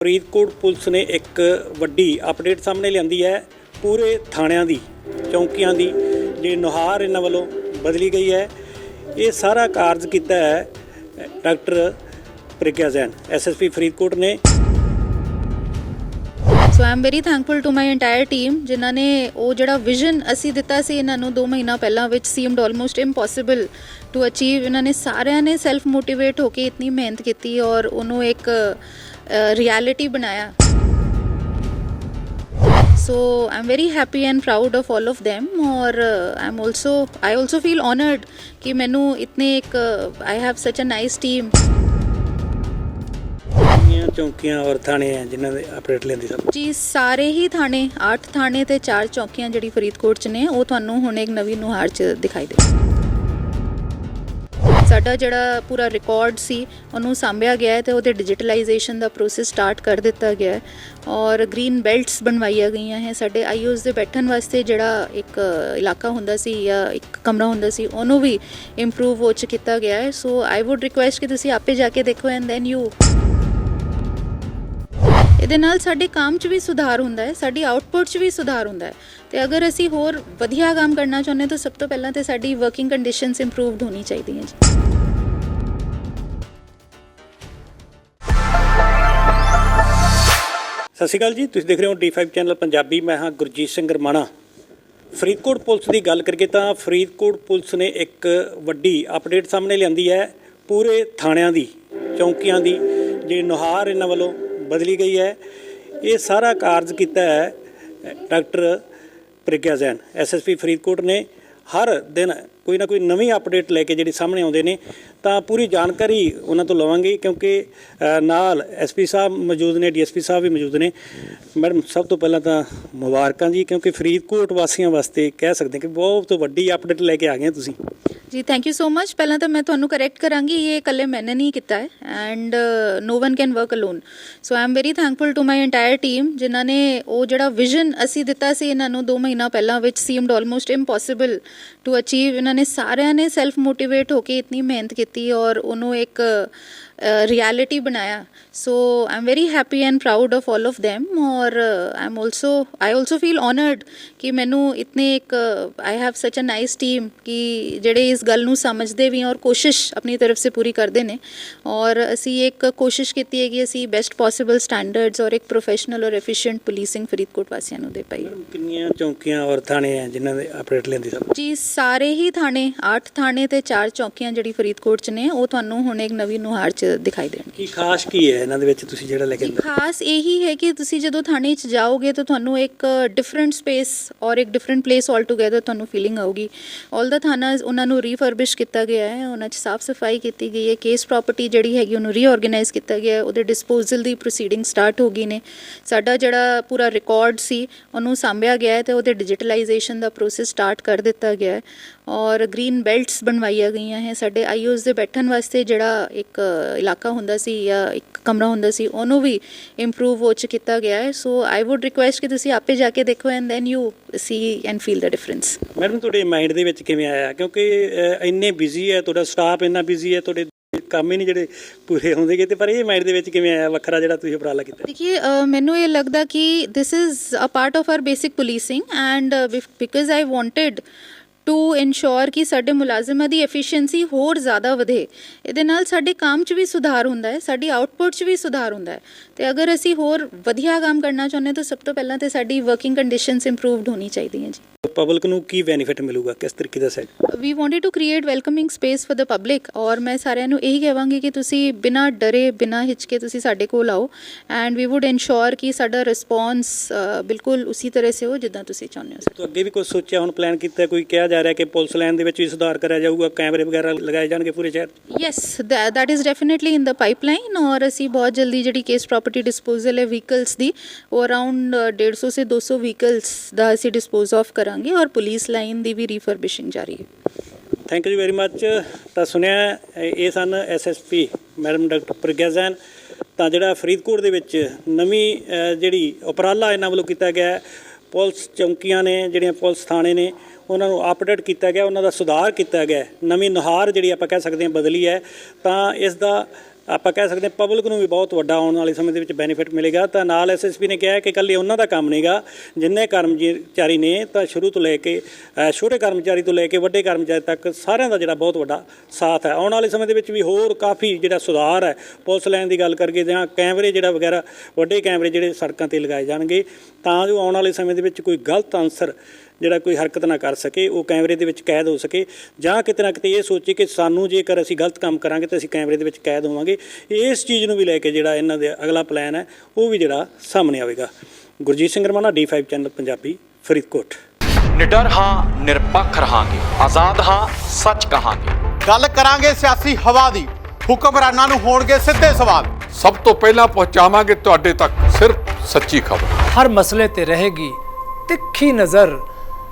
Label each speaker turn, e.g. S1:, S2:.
S1: Faridkot police ਨੇ ਇੱਕ ਵੱਡੀ ਅਪਡੇਟ ਸਾਹਮਣੇ ਲਿਆਂਦੀ ਹੈ। ਪੂਰੇ ਥਾਣਿਆਂ ਦੀ, ਚੌਂਕੀਆਂ ਦੀ, ਜਿਹੜੀ ਨੁਹਾਰ ਇਹਨਾਂ ਵੱਲੋਂ ਬਦਲੀ ਗਈ ਹੈ। ਇਹ ਸਾਰਾ ਕਾਰਜ ਕੀਤਾ ਹੈ, ਡਾਕਟਰ ਪ੍ਰਗਿਆ ਜੈਨ ਐਸਐਸਪੀ ਫਰੀਦਕੋਟ ਨੇ।
S2: So I am very thankful to my entire team ਜਿਨ੍ਹਾਂ ਨੇ ਉਹ ਜਿਹੜਾ ਵਿਜ਼ਨ ਅਸੀਂ ਦਿੱਤਾ ਸੀ ਇਹਨਾਂ ਨੂੰ 2 ਮਹੀਨਾ ਪਹਿਲਾਂ ਵਿੱਚ seemed almost impossible to achieve ਇਹਨਾਂ ਨੇ ਸਾਰਿਆਂ ਨੇ ਸੈਲਫ ਮੋਟੀਵੇਟ ਹੋ ਕੇ ਇਤਨੀ ਮਿਹਨਤ ਕੀਤੀ ਔਰ ਉਹਨੂੰ ਇੱਕ ਰਿਐਲਿਟੀ ਬਣਾਇਆ so i'm very happy and proud of all of them or uh, i'm also i also feel honored ਕਿ ਮੈਨੂੰ ਇਤਨੇ ਇੱਕ i have such a nice team
S1: ਚੌਂਕੀਆਂ ਔਰ ਥਾਣੇ ਹੈ ਜਿਨ੍ਹਾਂ ਦੇ ਅਪਡੇਟ ਲੈਂਦੀ ਸਭ
S2: ਜੀ, ਸਾਰੇ ਹੀ ਥਾਣੇ 8 ਥਾਣੇ ਤੇ 4 ਚੌਂਕੀਆਂ ਜਿਹੜੀ ਫਰੀਦਕੋਟ ਚ ਨੇ, ਉਹ ਤੁਹਾਨੂੰ ਹੁਣ ਇੱਕ ਨਵੀਂ ਨੁਹਾਰ ਚ ਦਿਖਾਈ ਦੇ ਸਾਡਾ ਜਿਹੜਾ ਪੂਰਾ ਰਿਕਾਰਡ ਸੀ, ਉਹਨੂੰ ਸਾਂਭਿਆ ਗਿਆ ਹੈ ਤੇ ਉਹਦੇ ਡਿਜੀਟਲਾਈਜੇਸ਼ਨ ਦਾ ਪ੍ਰੋਸੈਸ ਸਟਾਰਟ ਕਰ ਦਿੱਤਾ ਗਿਆ ਹੈ ਔਰ ਗ੍ਰੀਨ ਬੈਲਟਸ ਬਣਵਾਈਆਂ ਗਈਆਂ ਹੈ। ਸਾਡੇ ਆਈਓਸ ਦੇ ਬੈਠਣ ਵਾਸਤੇ ਜਿਹੜਾ ਇੱਕ ਇਲਾਕਾ ਹੁੰਦਾ ਸੀ ਜਾਂ ਇੱਕ ਕਮਰਾ ਹੁੰਦਾ ਸੀ, ਉਹਨੂੰ ਵੀ ਇੰਪਰੂਵ ਹੋ ਚ ਕੀਤਾ ਗਿਆ ਹੈ। ਸੋ ਆਈ ਊਡ ਰਿਕੁਐਸਟ ਕਿ ਤੁਸੀਂ ਆਪੇ ਜਾ ਕੇ ਦੇਖੋ ਐਂਡ ਦੈਨ ਯੂ ਇਹਦੇ ਨਾਲ ਸਾਡੇ ਕੰਮ 'ਚ ਵੀ ਸੁਧਾਰ ਹੁੰਦਾ ਹੈ, ਸਾਡੀ ਆਊਟਪੁੱਟ 'ਚ ਵੀ ਸੁਧਾਰ ਹੁੰਦਾ ਹੈ। ਤੇ ਅਗਰ ਅਸੀਂ ਹੋਰ ਵਧੀਆ ਕੰਮ ਕਰਨਾ ਚਾਹੁੰਦੇ ਤਾਂ ਸਭ ਤੋਂ ਪਹਿਲਾਂ ਤੇ ਸਾਡੀ ਵਰਕਿੰਗ ਕੰਡੀਸ਼ਨਸ ਇੰਪਰੂਵਡ ਹੋਣੀ ਚਾਹੀਦੀਆਂ ਜੀ।
S1: ਸਤਿ ਸ਼੍ਰੀ ਅਕਾਲ ਜੀ, ਤੁਸੀਂ ਦੇਖ ਰਹੇ ਹੋ D5 ਚੈਨਲ ਪੰਜਾਬੀ, ਮੈਂ ਹਾਂ ਗੁਰਜੀਤ ਸਿੰਘ ਰਮਾਣਾ। ਫਰੀਦਕੋਟ ਪੁਲਿਸ ਦੀ ਗੱਲ ਕਰੀਏ ਤਾਂ ਫਰੀਦਕੋਟ ਪੁਲਿਸ ਨੇ ਇੱਕ ਵੱਡੀ ਅਪਡੇਟ ਸਾਹਮਣੇ ਲਿਆਂਦੀ ਹੈ, ਪੂਰੇ ਥਾਣਿਆਂ ਦੀ, ਚੌਂਕੀਆਂ ਦੀ, ਜਿਹੜੀ ਨੁਹਾਰ ਇਹਨਾਂ ਵੱਲੋਂ ਬਦਲੀ ਗਈ ਹੈ। ਇਹ ਸਾਰਾ ਕਾਰਜ ਕੀਤਾ ਹੈ, ਡਾਕਟਰ ਪ੍ਰਗਿਆ ਜੈਨ ਐਸਐਸਪੀ ਫਰੀਦਕੋਟ ਨੇ। ਹਰ ਦਿਨ ਕੋਈ ਨਾ ਕੋਈ ਨਵੀਂ ਅਪਡੇਟ ਲੈ ਕੇ ਜਿਹੜੀ ਸਾਹਮਣੇ ਆਉਂਦੇ ਨੇ ਤਾਂ ਪੂਰੀ ਜਾਣਕਾਰੀ ਉਹਨਾਂ ਤੋਂ ਲਵਾਂਗੇ ਕਿਉਂਕਿ ਅ, ਨਾਲ ਐਸਪੀ ਸਾਹਿਬ ਮੌਜੂਦ ਨੇ ਡੀਐਸਪੀ ਸਾਹਿਬ ਵੀ ਮੌਜੂਦ ਨੇ। ਮੈਡਮ ਸਭ ਤੋਂ ਪਹਿਲਾਂ ਤਾਂ ਮੁਬਾਰਕਾਂ ਜੀ ਕਿਉਂਕਿ ਫਰੀਦਕੋਟ ਵਾਸੀਆਂ ਵਾਸਤੇ ਕਹਿ ਸਕਦੇ ਕਿ ਬਹੁਤ ਵੱਡੀ ਅਪਡੇਟ ਲੈ ਕੇ ਆ ਗਏ ਤੁਸੀਂ।
S2: ਜੀ ਥੈਂਕ ਯੂ ਸੋ ਮਚ ਪਹਿਲਾਂ ਤਾਂ ਮੈਂ ਤੁਹਾਨੂੰ ਕਰੈਕਟ ਕਰਾਂਗੀ ਇਹ ਇਕੱਲੇ ਮੈਨੇ ਨਹੀਂ ਕੀਤਾ ਹੈ। And no one can work alone so I am very thankful to my entire team ਜਿਨ੍ਹਾਂ ਨੇ ਉਹ ਜਿਹੜਾ ਵਿਜ਼ਨ ਅਸੀਂ ਦਿੱਤਾ ਸੀ ਇਹਨਾਂ ਨੂੰ 2 ਮਹੀਨਾ ਪਹਿਲਾਂ ਵਿੱਚ seemed almost impossible to achieve ਇਹਨਾਂ ਨੇ ਸਾਰਿਆਂ ਨੇ ਸੈਲਫ ਮੋਟੀਵੇਟ ਹੋ ਕੇ ਇਤਨੀ ਮਿਹਨਤ ਕੀਤੀ ਔਰ ਉਹਨੂੰ ਇੱਕ ਰਿਐਲਿਟੀ ਬਣਾਇਆ. So I am very happy and proud of all of them. ਔਰ I am also I also feel honored ਕਿ ਮੈਨੂੰ ਇਤਨੇ ਇੱਕ I have such a nice team ਕਿ ਜਿਹੜੇ ਇਸ ਗੱਲ ਨੂੰ ਸਮਝਦੇ ਵੀ ਔਰ ਕੋਸ਼ਿਸ਼ ਆਪਣੀ ਤਰਫ ਸੇ ਪੂਰੀ ਕਰਦੇ ਨੇ ਔਰ ਅਸੀਂ ਇੱਕ ਕੋਸ਼ਿਸ਼ ਕੀਤੀ ਹੈ ਕਿ ਅਸੀਂ ਬੈਸਟ ਪੋਸੀਬਲ ਸਟੈਂਡਰਡਸ ਔਰ ਇੱਕ ਪ੍ਰੋਫੈਸ਼ਨਲ ਔਰ ਐਫੀਸ਼ੀਐਂਟ ਪੁਲਿਸਿੰਗ ਫਰੀਦਕੋਟ ਵਾਸੀਆਂ ਨੂੰ ਦੇ ਪਾਈ
S1: ਕਿੰਨੀਆਂ ਚੌਂਕੀਆਂ ਔਰ ਥਾਣੇ ਹੈ ਜਿਨ੍ਹਾਂ ਦੇ ਅਪਡੇਟ ਲੈਂਦੀ ਸਭ
S2: ਜੀ ਸਾਰੇ ਹੀ ਥਾਣੇ 8 ਥਾਣੇ ਤੇ 4 ਚੌਕੀਆਂ ਜਿਹੜੀ ਫਰੀਦਕੋਟ ਚ ਨੇ ਉਹ ਤੁਹਾਨੂੰ ਹੁਣ ਇੱਕ ਨਵੀਂ ਨੁਹਾਰ ਚ ਦਿਖਾਈ ਦੇਣਗੇ।
S1: ਕੀ ਖਾਸ ਕੀ ਹੈ ਇਹਨਾਂ ਦੇ ਵਿੱਚ ਤੁਸੀਂ ਜਿਹੜਾ ਲੈ ਕੇ ਆਂਦੇ
S2: ਖਾਸ ਇਹੀ ਹੈ ਕਿ ਤੁਸੀਂ ਜਦੋਂ ਥਾਣੇ 'ਚ ਜਾਓਗੇ ਤਾਂ ਤੁਹਾਨੂੰ ਇੱਕ ਡਿਫਰੈਂਟ ਸਪੇਸ ਔਰ ਇੱਕ ਡਿਫਰੈਂਟ ਪਲੇਸ ਆਲ ਟੁਗੇਦਰ ਤੁਹਾਨੂੰ ਫੀਲਿੰਗ ਆਊਗੀ। ਆਲ ਦਾ ਥਾਣਾ ਉਹਨਾਂ ਨੂੰ ਰੀਫਰਬਿਸ਼ ਕੀਤਾ ਗਿਆ ਹੈ ਉਹਨਾਂ 'ਚ ਸਾਫ਼ ਸਫ਼ਾਈ ਕੀਤੀ ਗਈ ਹੈ ਕੇਸ ਪ੍ਰਾਪਰਟੀ ਜਿਹੜੀ ਹੈਗੀ ਉਹਨੂੰ ਰੀਆਰਗੇਨਾਈਜ਼ ਕੀਤਾ ਗਿਆ ਹੈ ਉਹਦੇ ਡਿਸਪੋਜ਼ਲ ਦੀ ਪ੍ਰੋਸੀਡਿੰਗ ਸਟਾਰਟ ਹੋ ਗਈ ਨੇ। ਸਾਡਾ ਜਿਹੜਾ ਪੂਰਾ ਰਿਕਾਰਡ ਸੀ ਉਹਨੂੰ ਸਾਂਭਿਆ ਗਿਆ ਹੈ ਤੇ ਉਹਦੇ ਡਿਜੀਟਲਾਈਜੇਸ਼ਨ ਦਾ ਪ੍ਰੋਸੈਸ ਸਟਾਰਟ ਕਰ ਦਿੱਤਾ ਗਿਆ ਹੈ। ਔਰ ਗ੍ਰੀਨ ਬੈਲਟਸ ਬਣਵਾਈਆਂ ਗਈਆਂ ਹੈ। ਸਾਡੇ ਆਈਓਸ ਦੇ ਬੈਠਣ ਵਾਸਤੇ ਜਿਹੜਾ ਇੱਕ ਇਲਾਕਾ ਹੁੰਦਾ ਸੀ ਜਾਂ ਇੱਕ ਕਮਰਾ ਹੁੰਦਾ ਸੀ ਉਹਨੂੰ ਵੀ ਇੰਪਰੂਵ ਹੋ ਚ ਕੀਤਾ ਗਿਆ ਹੈ। ਸੋ ਆਈ ਊਡ ਰਿਕੁਐਸਟ ਕਿ ਤੁਸੀਂ ਆਪੇ ਜਾ ਕੇ ਦੇਖੋ and then you see and feel the difference
S1: madam ਤੁਹਾਡੇ ਮਾਈਂਡ ਦੇ ਵਿੱਚ ਕਿਵੇਂ ਆਇਆ? ਕਿਉਂਕਿ ਇੰਨੇ ਬਿਜ਼ੀ ਹੈ ਤੁਹਾਡਾ ਸਟਾਫ ਇੰਨਾ ਬਿਜ਼ੀ ਹੈ ਤੁਹਾਡੇ ਕੰਮ ਹੀ ਨਹੀਂ ਜਿਹੜੇ ਪੂਰੇ ਹੁੰਦੇਗੇ ਤੇ ਪਰ ਇਹ ਮਾਈਂਡ ਦੇ ਵਿੱਚ ਕਿਵੇਂ ਆਇਆ? ਵੱਖਰਾ ਜਿਹੜਾ ਤੁਸੀਂ ਉਪਰਾਲਾ ਕੀਤਾ।
S2: ਦੇਖिए ਅ, ਮੈਨੂੰ ਇਹ ਲੱਗਦਾ ਕਿ this is a part of our basic policing and because I wanted to ensure ਕਿ ਸਾਡੇ ਮੁਲਾਜ਼ਮਾਂ ਦੀ ਐਫੀਸ਼ੀਐਂਸੀ ਹੋਰ ਜ਼ਿਆਦਾ ਵਧੇ। ਇਹਦੇ ਨਾਲ ਸਾਡੇ ਕੰਮ 'ਚ ਵੀ ਸੁਧਾਰ ਹੁੰਦਾ ਹੈ, ਸਾਡੀ ਆਊਟਪੁੱਟ 'ਚ ਵੀ ਸੁਧਾਰ ਹੁੰਦਾ ਹੈ। ਤੇ ਅਗਰ ਅਸੀਂ ਹੋਰ ਵਧੀਆ ਕੰਮ ਕਰਨਾ ਚਾਹੁੰਦੇ ਤਾਂ ਸਭ ਤੋਂ ਪਹਿਲਾਂ ਤੇ ਸਾਡੀ ਵਰਕਿੰਗ ਕੰਡੀਸ਼ਨਸ ਇੰਪਰੂਵਡ ਹੋਣੀ ਚਾਹੀਦੀਆਂ ਜੀ।
S1: ਪਬਲਿਕ ਨੂੰ ਕੀ ਬੈਨੀਫਿਟ ਮਿਲੂਗਾ? ਕਿਸ ਤਰੀਕੇ ਦਾ set
S2: we wanted to create welcoming space for the public ਔਰ ਮੈਂ ਸਾਰਿਆਂ ਨੂੰ ਇਹੀ ਕਹਾਂਗੀ ਕਿ ਤੁਸੀਂ ਬਿਨਾਂ ਡਰੇ ਬਿਨਾਂ ਹਿਚਕੇ ਤੁਸੀਂ ਸਾਡੇ ਕੋਲ ਆਓ ਐਂਡ ਵੀ ਊਡ ਇਨਸ਼ੋਰ ਕਿ ਸਾਡਾ ਰਿਸਪੌਂਸ ਬਿਲਕੁਲ ਉਸੇ ਤਰ੍ਹਾਂ ਸੇ ਹੋ ਜਿੱਦਾਂ ਤੁਸੀਂ ਚਾਹੁੰਦੇ ਹੋ
S1: ਤੋਂ ਅੱਗੇ ਵੀ ਕੁਝ ਸੋਚਿਆ ਹੁਣ ਪਲਾਨ ਕੀਤਾ ਕੋਈ ਕਿਹਾ ਜਾ ਰਿਹਾ ਕਿ ਪੁਲਿਸ ਲਾਈਨ ਦੇ ਵਿੱਚ ਵੀ ਸੁਧਾਰ ਕਰਿਆ ਜਾਊਗਾ ਕੈਮਰੇ ਵਗੈਰਾ ਲਗਾਏ ਜਾਣਗੇ ਪੂਰੇ ਸ਼ਹਿਰ।
S2: Yes that is definitely in the pipeline ਔਰ ਅਸੀਂ ਬਹੁਤ ਜਲਦੀ ਜਿਹੜੀ ਕੇਸ ਪ੍ਰਾਪਰਟੀ ਡਿਸਪੋਜ਼ਲ ਹੈ ਵਹੀਕਲਸ ਦੀ ਉਹ ਅਰਾਊਂਡ 150 ਸੇ 200 ਵਹੀਕਲਸ ਦਾ ਅਸੀਂ ਡਿਸਪੋਜ਼ ਆਫ ਕਰਾਂਗੇ। ਔਰ ਪੁਲਿਸ ਲਾਈਨ ਦੀ ਵੀ ਰੀਫਰਬਿਸ਼ਿੰਗ ਜਾਰੀ ਹੈ।
S1: ਥੈਂਕ ਯੂ ਵੈਰੀ ਮੱਚ ਤਾਂ ਸੁਣਿਆ, ਇਹ ਇਹ ਸਨ SSP madam doctor Pragya Jain ਤਾਂ ਜਿਹੜਾ ਫਰੀਦਕੋਟ ਦੇ ਵਿੱਚ ਨਵੀਂ ਜਿਹੜੀ ਉਪਰਾਲਾ ਇਹਨਾਂ ਵੱਲੋਂ ਕੀਤਾ ਗਿਆ, ਪੁਲਿਸ ਚੌਂਕੀਆਂ ਨੇ, ਜਿਹੜੀਆਂ ਪੁਲਿਸ ਥਾਣੇ ਨੇ, ਉਹਨਾਂ ਨੂੰ ਅਪਡੇਟ ਕੀਤਾ ਗਿਆ, ਉਹਨਾਂ ਦਾ ਸੁਧਾਰ ਕੀਤਾ ਗਿਆ। ਨਵੀਂ ਨੁਹਾਰ ਜਿਹੜੀ ਆਪਾਂ ਕਹਿ ਸਕਦੇ ਹਾਂ ਬਦਲੀ ਹੈ। ਤਾਂ ਇਸ ਦਾ ਆਪਾਂ ਕਹਿ ਸਕਦੇ ਹਾਂ ਪਬਲਿਕ ਨੂੰ ਵੀ ਬਹੁਤ ਵੱਡਾ ਆਉਣ ਵਾਲੇ ਸਮੇਂ ਦੇ ਵਿੱਚ ਬੈਨੀਫਿਟ ਮਿਲੇਗਾ। ਤਾਂ ਨਾਲ ਐਸਐਸਪੀ ਨੇ ਕਿਹਾ ਕਿ ਇਕੱਲੇ ਉਹਨਾਂ ਦਾ ਕੰਮ ਨਹੀਂਗਾ ਜਿੰਨੇ ਕਰਮਚਾਰੀ ਨੇ, ਤਾਂ ਸ਼ੁਰੂ ਤੋਂ ਲੈ ਕੇ ਛੋਟੇ ਕਰਮਚਾਰੀ ਤੋਂ ਲੈ ਕੇ ਵੱਡੇ ਕਰਮਚਾਰੀ ਤੱਕ ਸਾਰਿਆਂ ਦਾ ਜਿਹੜਾ ਬਹੁਤ ਵੱਡਾ ਸਾਥ ਹੈ। ਆਉਣ ਵਾਲੇ ਸਮੇਂ ਦੇ ਵਿੱਚ ਵੀ ਹੋਰ ਕਾਫੀ ਜਿਹੜਾ ਸੁਧਾਰ ਹੈ, ਪੁਲਿਸ ਲਾਈਨ ਦੀ ਗੱਲ ਕਰਕੇ ਜਾਂ ਕੈਮਰੇ ਜਿਹੜਾ ਵਗੈਰਾ, ਵੱਡੇ ਕੈਮਰੇ ਜਿਹੜੇ ਸੜਕਾਂ ਤੇ ਲਗਾਏ ਜਾਣਗੇ, ਤਾਂ ਜੋ ਆਉਣ ਵਾਲੇ ਸਮੇਂ ਦੇ ਵਿੱਚ ਕੋਈ ਗਲਤ ਅਨਸਰ ਜਿਹੜਾ ਕੋਈ ਹਰਕਤ ਨਾ ਕਰ ਸਕੇ ਉਹ ਕੈਮਰੇ ਦੇ ਵਿੱਚ ਕੈਦ ਹੋ ਸਕੇ। ਜਾਂ ਕਿਤੇ ਨਾ ਕਿਤੇ ਇਹ ਸੋਚੇ ਕਿ ਸਾਨੂੰ ਜੇਕਰ ਅਸੀਂ ਗਲਤ ਕੰਮ ਕਰਾਂਗੇ ਤਾਂ ਅਸੀਂ ਕੈਮਰੇ ਦੇ ਵਿੱਚ ਕੈਦ ਹੋਵਾਂਗੇ। ਇਸ ਚੀਜ਼ ਨੂੰ ਵੀ ਲੈ ਕੇ ਜਿਹੜਾ ਇਹਨਾਂ ਦੇ ਅਗਲਾ ਪਲਾਨ ਹੈ ਉਹ ਵੀ ਜਿਹੜਾ ਸਾਹਮਣੇ ਆਵੇਗਾ। Gurjeet Singh Ramana D5 channel Punjabi Faridkot.
S3: ਨਿਡਰ ਹਾਂ ਨਿਰਪੱਖ ਰਹਾਂਗੇ। ਆਜ਼ਾਦ ਹਾਂ ਸੱਚ ਕਹਾਂਗੇ।
S4: ਗੱਲ ਕਰਾਂਗੇ ਸਿਆਸੀ ਹਵਾ ਦੀ। ਹੁਕਮਰਾਨਾਂ ਨੂੰ ਹੋਣਗੇ ਸਿੱਧੇ ਸਵਾਲ।
S5: ਸਭ ਤੋਂ ਪਹਿਲਾਂ ਪਹੁੰਚਾਵਾਂਗੇ ਤੁਹਾਡੇ ਤੱਕ ਸਿਰਫ ਸੱਚੀ ਖਬਰ।
S6: ਹਰ ਮਸਲੇ ਤੇ ਰਹੇਗੀ ਤਿੱਖੀ ਨਜ਼ਰ।